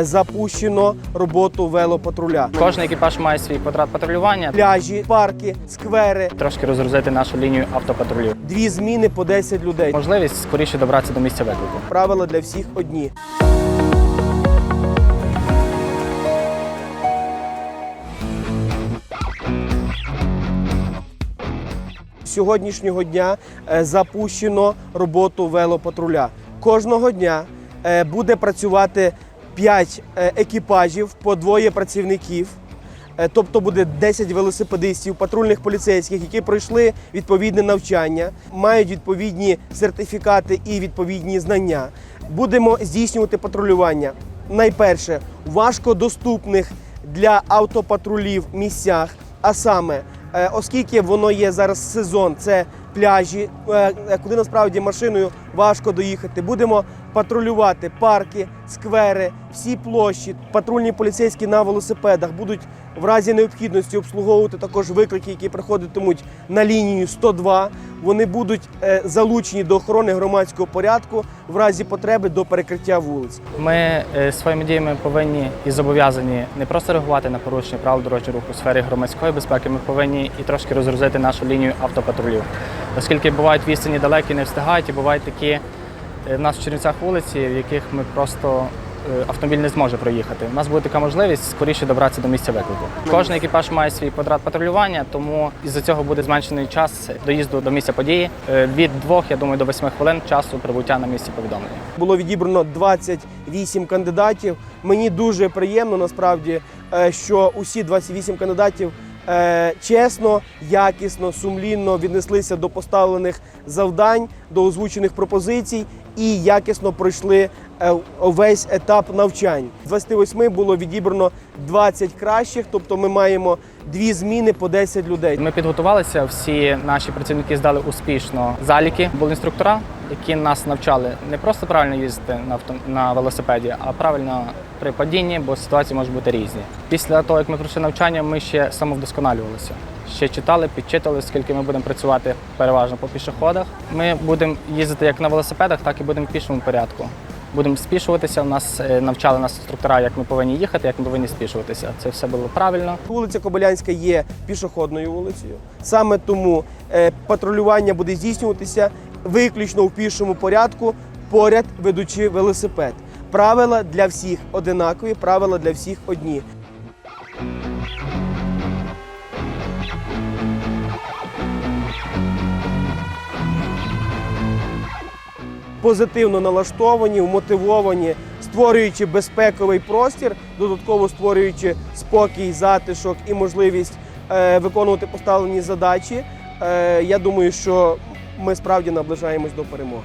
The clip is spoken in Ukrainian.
Запущено роботу велопатруля. Кожен екіпаж має свій квадрат патрулювання. Пляжі, парки, сквери, Трошки розгрузити нашу лінію автопатрулів. дві зміни по 10 людей. Можливість скоріше добратися до місця виклику. Правила для всіх одні. Сьогоднішнього дня е, запущено роботу велопатруля. Кожного дня е, буде працювати 5 екіпажів по двоє працівників. Е, Тобто буде 10 велосипедистів, патрульних поліцейських, які пройшли відповідне навчання, мають відповідні сертифікати і відповідні знання. Будемо здійснювати патрулювання. Найперше важкодоступних для автопатрулів місцях, а саме, е, оскільки воно є зараз сезон, це пляжі, е, е, куди насправді машиною важко доїхати. Будемо патрулювати парки, сквери, всі площі. Патрульні поліцейські на велосипедах будуть в разі необхідності обслуговувати також виклики, які приходитимуть на лінію 102. Вони будуть е, залучені до охорони громадського порядку в разі потреби до перекриття вулиць. Ми е, своїми діями повинні і зобов'язані не просто реагувати на порушення правил дорожнього руху у сфері громадської безпеки. Ми повинні і трошки розгрузити нашу лінію автопатрулів, оскільки бувають відстані далекі, не встигають, і бувають такі е, в нас в Чернівцях вулиці, в яких ми просто автомобіль не зможе проїхати. У нас буде така можливість скоріше добратися до місця виклику. Кожен екіпаж має свій квадрат патрулювання, тому із-за цього буде зменшений час доїзду до місця події е, від двох, я думаю, до восьми хвилин часу прибуття на місці повідомлення. Було відібрано 28 кандидатів. Мені дуже приємно насправді, е, що усі 28 кандидатів е, чесно, якісно, сумлінно віднеслися до поставлених завдань, до озвучених пропозицій і якісно пройшли е, весь етап навчань. З 28 було відібрано 20 кращих, тобто ми маємо дві зміни по 10 людей. Ми підготувалися, всі наші працівники здали успішно заліки. Були інструктора, які нас навчали не просто правильно їздити на авто на велосипеді, а правильно при падінні, бо ситуації можуть бути різні. Після того, як ми пройшли навчання, ми ще самовдосконалювалися. Ще читали, підчитали, скільки ми будемо працювати переважно по пішоходах. Ми будемо їздити як на велосипедах, так і будемо в пішому порядку. Будемо спішуватися. У нас е, навчали нас інструктора, як ми повинні їхати, як ми повинні спішуватися. Це все було правильно. Вулиця Кобилянська є пішохідною вулицею. Саме тому е, патрулювання буде здійснюватися виключно в пішому порядку, поряд ведучи велосипед. Правила для всіх одинакові, правила для всіх одні. Позитивно налаштовані, вмотивовані, створюючи безпековий простір, додатково створюючи спокій, затишок і можливість е, виконувати поставлені задачі. Е, я думаю, що ми справді наближаємось до перемоги.